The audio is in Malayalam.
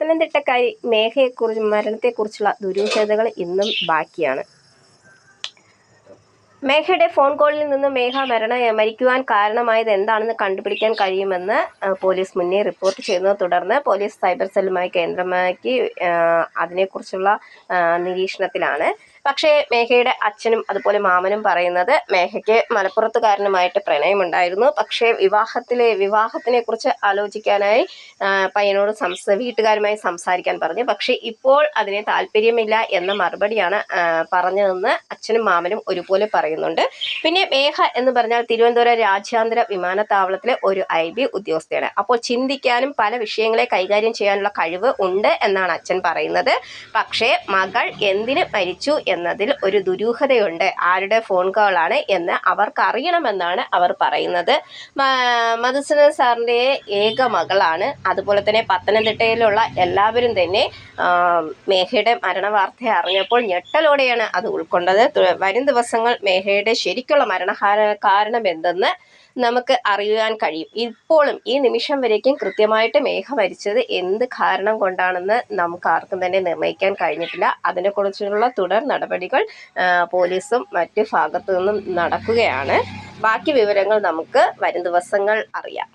പത്തനംതിട്ടക്കാരി മേഘയെക്കുറിച്ചും മരണത്തെക്കുറിച്ചുള്ള ദുരൂഹതകൾ ഇന്നും ബാക്കിയാണ്. മേഘയുടെ ഫോൺ കോളിൽ നിന്ന് മേഘ മരണ മരിക്കുവാൻ കാരണമായത് എന്താണെന്ന് കണ്ടുപിടിക്കാൻ കഴിയുമെന്ന് പോലീസ് മുന്നേ റിപ്പോർട്ട് ചെയ്യുന്നത് തുടർന്ന് പോലീസ് സൈബർ സെല്ലുമായി കേന്ദ്രമാക്കി അതിനെക്കുറിച്ചുള്ള നിരീക്ഷണത്തിലാണ്. പക്ഷേ മേഘയുടെ അച്ഛനും അതുപോലെ മാമനും പറയുന്നത് മേഘയ്ക്ക് മലപ്പുറത്തുകാരനുമായിട്ട് പ്രണയമുണ്ടായിരുന്നു. പക്ഷേ വിവാഹത്തിലെ വിവാഹത്തിനെ കുറിച്ച് ആലോചിക്കാനായി പയ്യനോട് സംസ വീട്ടുകാരുമായി സംസാരിക്കാൻ പറഞ്ഞു. പക്ഷേ ഇപ്പോൾ അതിന് താല്പര്യമില്ല എന്ന മറുപടിയാണ് പറഞ്ഞതെന്ന് അച്ഛനും മാമനും ഒരുപോലെ പറയുന്നുണ്ട്. പിന്നെ മേഘ എന്ന് പറഞ്ഞാൽ തിരുവനന്തപുരം രാജ്യാന്തര വിമാനത്താവളത്തിലെ ഒരു ഐ ബി ഉദ്യോഗസ്ഥയാണ്. അപ്പോൾ ചിന്തിക്കാനും പല വിഷയങ്ങളെ കൈകാര്യം ചെയ്യാനുള്ള കഴിവ് ഉണ്ട് എന്നാണ് അച്ഛൻ പറയുന്നത്. പക്ഷേ മകൾ എന്തിന് മരിച്ചു എന്നതിൽ ഒരു ദുരൂഹതയുണ്ട്. ആരുടെ ഫോൺ കോളാണ് എന്ന് അവർക്ക് അറിയണമെന്നാണ് അവർ പറയുന്നത്. മധുസന സാറിന്റെ ഏക മകളാണ്. അതുപോലെ തന്നെ പത്തനംതിട്ടയിലുള്ള എല്ലാവരും തന്നെ മേഘയുടെ മരണവാർത്ത അറിഞ്ഞപ്പോൾ ഞെട്ടലോടെയാണ് അത് ഉൾക്കൊണ്ടത്. വരും ദിവസങ്ങൾ മേഘയുടെ ശരിക്കുള്ള മരണ കാരണം എന്തെന്ന് നമുക്ക് അറിയുവാൻ കഴിയും. ഇപ്പോഴും ഈ നിമിഷം വരേക്കും കൃത്യമായിട്ട് മേഘ മരിച്ചത് എന്ത് കാരണം കൊണ്ടാണെന്ന് നമുക്ക് ആർക്കും തന്നെ നിർണയിക്കാൻ കഴിഞ്ഞിട്ടില്ല. അതിനെക്കുറിച്ചുള്ള തുടർ നടപടികൾ പോലീസും മറ്റ് ഭാഗത്തു നിന്നും നടക്കുകയാണ്. ബാക്കി വിവരങ്ങൾ നമുക്ക് വരും ദിവസങ്ങൾ അറിയാം.